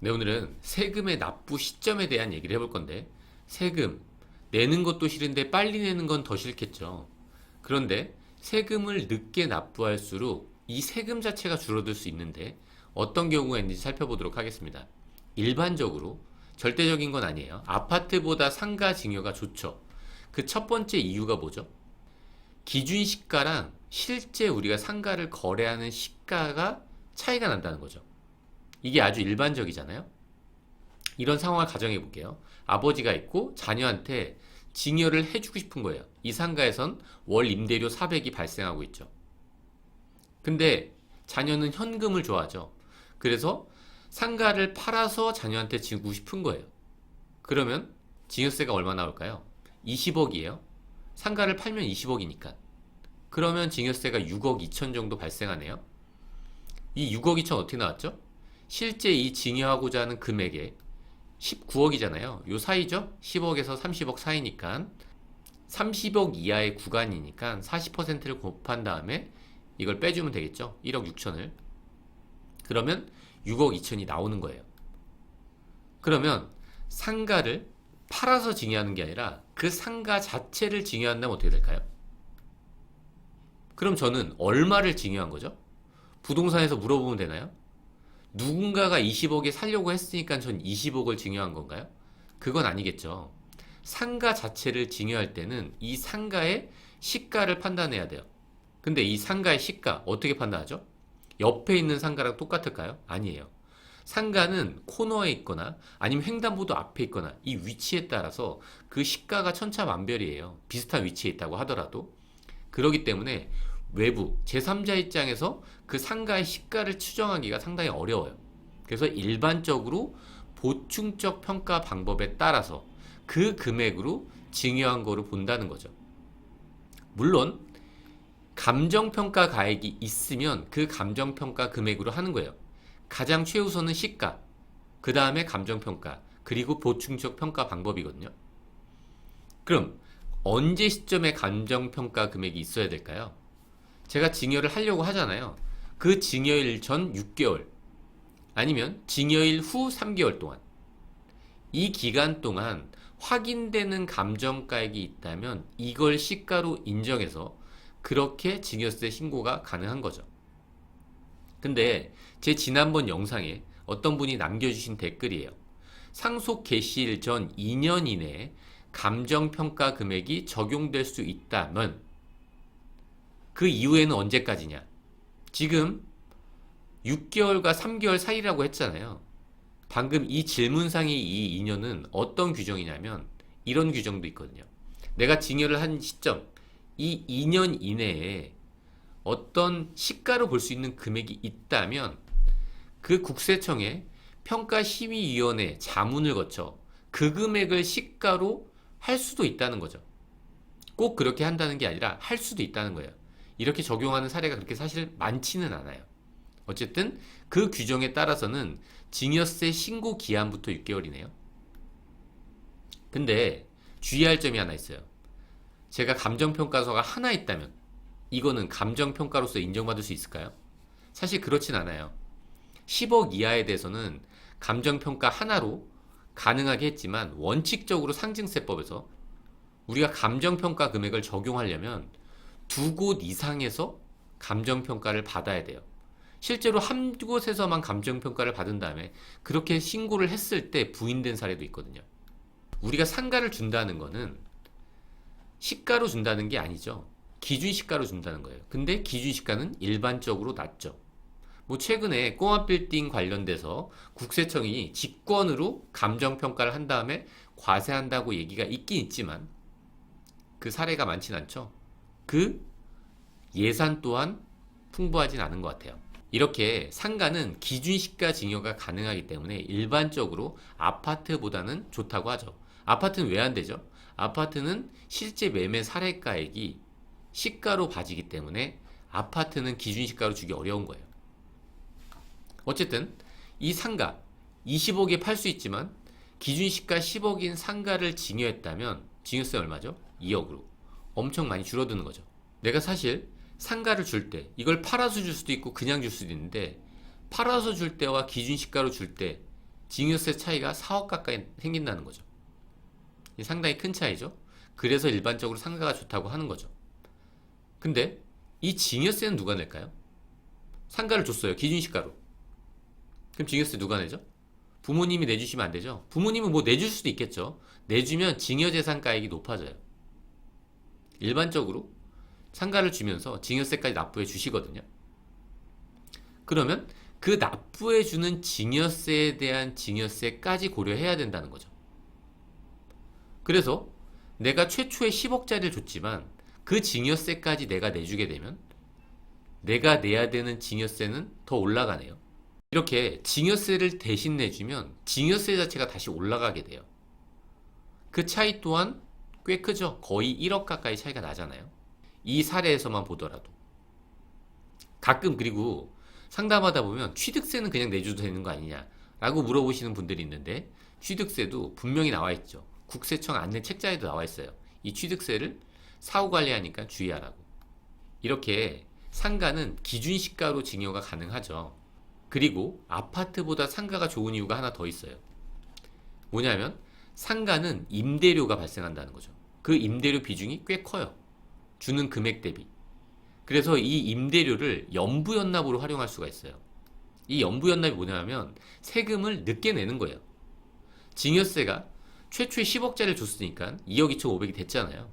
네, 오늘은 세금의 납부 시점에 대한 얘기를 해볼 건데, 세금, 내는 것도 싫은데 빨리 내는 건 더 싫겠죠. 그런데 세금을 늦게 납부할수록 이 세금 자체가 줄어들 수 있는데, 어떤 경우가 있는지 살펴보도록 하겠습니다. 일반적으로, 절대적인 건 아니에요. 아파트보다 상가 증여가 좋죠. 그 첫 번째 이유가 뭐죠? 기준 시가랑 실제 우리가 상가를 거래하는 시가가 차이가 난다는 거죠. 이게 아주 일반적이잖아요. 이런 상황을 가정해 볼게요. 아버지가 있고 자녀한테 증여를 해주고 싶은 거예요. 이 상가에선 월 임대료 400이 발생하고 있죠. 근데 자녀는 현금을 좋아하죠. 그래서 상가를 팔아서 자녀한테 주고 싶은 거예요. 그러면 증여세가 얼마 나올까요? 20억이에요. 상가를 팔면 20억이니까. 그러면 증여세가 6억 2천 정도 발생하네요. 이 6억 2천 어떻게 나왔죠? 실제 이 증여하고자 하는 금액에 19억이잖아요. 요 사이죠? 10억에서 30억 사이니까 30억 이하의 구간이니까 40%를 곱한 다음에 이걸 빼주면 되겠죠? 1억 6천을. 그러면 6억 2천이 나오는 거예요. 그러면 상가를 팔아서 증여하는 게 아니라 그 상가 자체를 증여한다면 어떻게 될까요? 그럼 저는 얼마를 증여한 거죠? 부동산에서 물어보면 되나요? 누군가가 20억에 살려고 했으니까 전 20억을 증여한 건가요? 그건 아니겠죠. 상가 자체를 증여할 때는 이 상가의 시가를 판단해야 돼요. 근데 이 상가의 시가 어떻게 판단하죠? 옆에 있는 상가랑 똑같을까요? 아니에요. 상가는 코너에 있거나 아니면 횡단보도 앞에 있거나 이 위치에 따라서 그 시가가 천차만별이에요. 비슷한 위치에 있다고 하더라도. 그러기 때문에 외부 제3자 입장에서 그 상가의 시가를 추정하기가 상당히 어려워요. 그래서 일반적으로 보충적 평가 방법에 따라서 그 금액으로 증여한 거로 본다는 거죠. 물론 감정평가 가액이 있으면 그 감정평가 금액으로 하는 거예요. 가장 최우선은 시가, 그 다음에 감정평가, 그리고 보충적 평가 방법이거든요. 그럼 언제 시점에 감정평가 금액이 있어야 될까요? 제가 증여를 하려고 하잖아요. 그 증여일 전 6개월 아니면 증여일 후 3개월 동안 이 기간 동안 확인되는 감정가액이 있다면 이걸 시가로 인정해서 그렇게 증여세 신고가 가능한 거죠. 근데 제 지난번 영상에 어떤 분이 남겨주신 댓글이에요. 상속 개시일 전 2년 이내에 감정평가 금액이 적용될 수 있다면 그 이후에는 언제까지냐? 지금 6개월과 3개월 사이라고 했잖아요. 방금 이 질문상의 이 2년은 어떤 규정이냐면 이런 규정도 있거든요. 내가 증여를 한 시점, 이 2년 이내에 어떤 시가로 볼 수 있는 금액이 있다면 그 국세청에 평가심의위원회 자문을 거쳐 그 금액을 시가로 할 수도 있다는 거죠. 꼭 그렇게 한다는 게 아니라 할 수도 있다는 거예요. 이렇게 적용하는 사례가 그렇게 사실 많지는 않아요. 어쨌든 그 규정에 따라서는 증여세 신고 기한부터 6개월이네요. 근데 주의할 점이 하나 있어요. 제가 감정평가서가 하나 있다면 이거는 감정평가로서 인정받을 수 있을까요? 사실 그렇진 않아요. 10억 이하에 대해서는 감정평가 하나로 가능하게 했지만 원칙적으로 상징세법에서 우리가 감정평가 금액을 적용하려면 두 곳 이상에서 감정 평가를 받아야 돼요. 실제로 한 곳에서만 감정 평가를 받은 다음에 그렇게 신고를 했을 때 부인된 사례도 있거든요. 우리가 상가를 준다는 거는 시가로 준다는 게 아니죠. 기준 시가로 준다는 거예요. 근데 기준 시가는 일반적으로 낮죠. 뭐 최근에 꼬마 빌딩 관련돼서 국세청이 직권으로 감정 평가를 한 다음에 과세한다고 얘기가 있긴 있지만 그 사례가 많진 않죠. 그 예산 또한 풍부하진 않은 것 같아요. 이렇게 상가는 기준 시가 증여가 가능하기 때문에 일반적으로 아파트보다는 좋다고 하죠. 아파트는 왜 안 되죠? 아파트는 실제 매매 사례가액이 시가로 봐지기 때문에 아파트는 기준 시가로 주기 어려운 거예요. 어쨌든 이 상가 20억에 팔 수 있지만 기준 시가 10억인 상가를 증여했다면 증여세 얼마죠? 2억으로 엄청 많이 줄어드는 거죠. 내가 사실 상가를 줄 때 이걸 팔아서 줄 수도 있고 그냥 줄 수도 있는데 팔아서 줄 때와 기준 시가로 줄 때 증여세 차이가 4억 가까이 생긴다는 거죠. 이 상당히 큰 차이죠. 그래서 일반적으로 상가가 좋다고 하는 거죠. 근데 이 증여세는 누가 낼까요? 상가를 줬어요. 기준 시가로. 그럼 증여세 누가 내죠? 부모님이 내주시면 안 되죠? 부모님은 뭐 내줄 수도 있겠죠. 내주면 증여재산가액이 높아져요. 일반적으로 상가를 주면서 증여세까지 납부해 주시거든요. 그러면 그 납부해 주는 증여세에 대한 증여세까지 고려해야 된다는 거죠. 그래서 내가 최초에 10억짜리를 줬지만 그 증여세까지 내가 내주게 되면 내가 내야 되는 증여세는 더 올라가네요. 이렇게 증여세를 대신 내주면 증여세 자체가 다시 올라가게 돼요. 그 차이 또한 꽤 크죠. 거의 1억 가까이 차이가 나잖아요. 이 사례에서만 보더라도. 가끔 그리고 상담하다 보면 취득세는 그냥 내줘도 되는 거 아니냐라고 물어보시는 분들이 있는데 취득세도 분명히 나와 있죠. 국세청 안내 책자에도 나와 있어요. 이 취득세를 사후 관리하니까 주의하라고. 이렇게 상가는 기준 시가로 증여가 가능하죠. 그리고 아파트보다 상가가 좋은 이유가 하나 더 있어요. 뭐냐면 상가는 임대료가 발생한다는 거죠. 그 임대료 비중이 꽤 커요. 주는 금액 대비. 그래서 이 임대료를 연부 연납으로 활용할 수가 있어요. 이 연부 연납이 뭐냐면 세금을 늦게 내는 거예요. 증여세가 최초에 10억짜리를 줬으니까 2억 2천5백이 됐잖아요.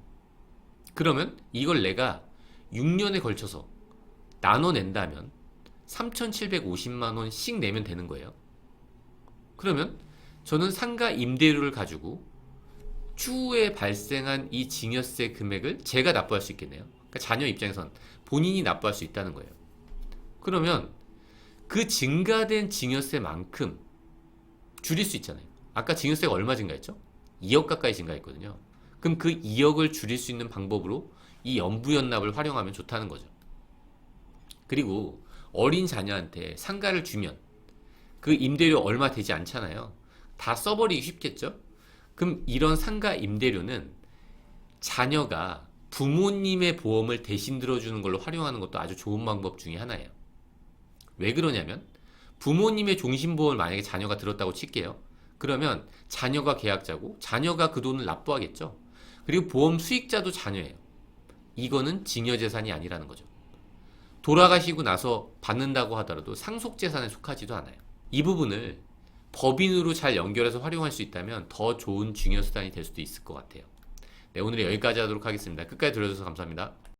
그러면 이걸 내가 6년에 걸쳐서 나눠 낸다면 3,750만 원씩 내면 되는 거예요. 그러면 저는 상가 임대료를 가지고 추후에 발생한 이 증여세 금액을 제가 납부할 수 있겠네요. 그러니까 자녀 입장에선 본인이 납부할 수 있다는 거예요. 그러면 그 증가된 증여세만큼 줄일 수 있잖아요. 아까 증여세가 얼마 증가했죠? 2억 가까이 증가했거든요. 그럼 그 2억을 줄일 수 있는 방법으로 이 연부연납을 활용하면 좋다는 거죠. 그리고 어린 자녀한테 상가를 주면 그 임대료 얼마 되지 않잖아요. 다 써버리기 쉽겠죠? 그럼 이런 상가 임대료는 자녀가 부모님의 보험을 대신 들어주는 걸로 활용하는 것도 아주 좋은 방법 중에 하나예요. 왜 그러냐면 부모님의 종신보험을 만약에 자녀가 들었다고 칠게요. 그러면 자녀가 계약자고 자녀가 그 돈을 납부하겠죠. 그리고 보험 수익자도 자녀예요. 이거는 증여재산이 아니라는 거죠. 돌아가시고 나서 받는다고 하더라도 상속재산에 속하지도 않아요. 이 부분을 법인으로 잘 연결해서 활용할 수 있다면 더 좋은 증여수단이 될 수도 있을 것 같아요. 네, 오늘 여기까지 하도록 하겠습니다. 끝까지 들어주셔서 감사합니다.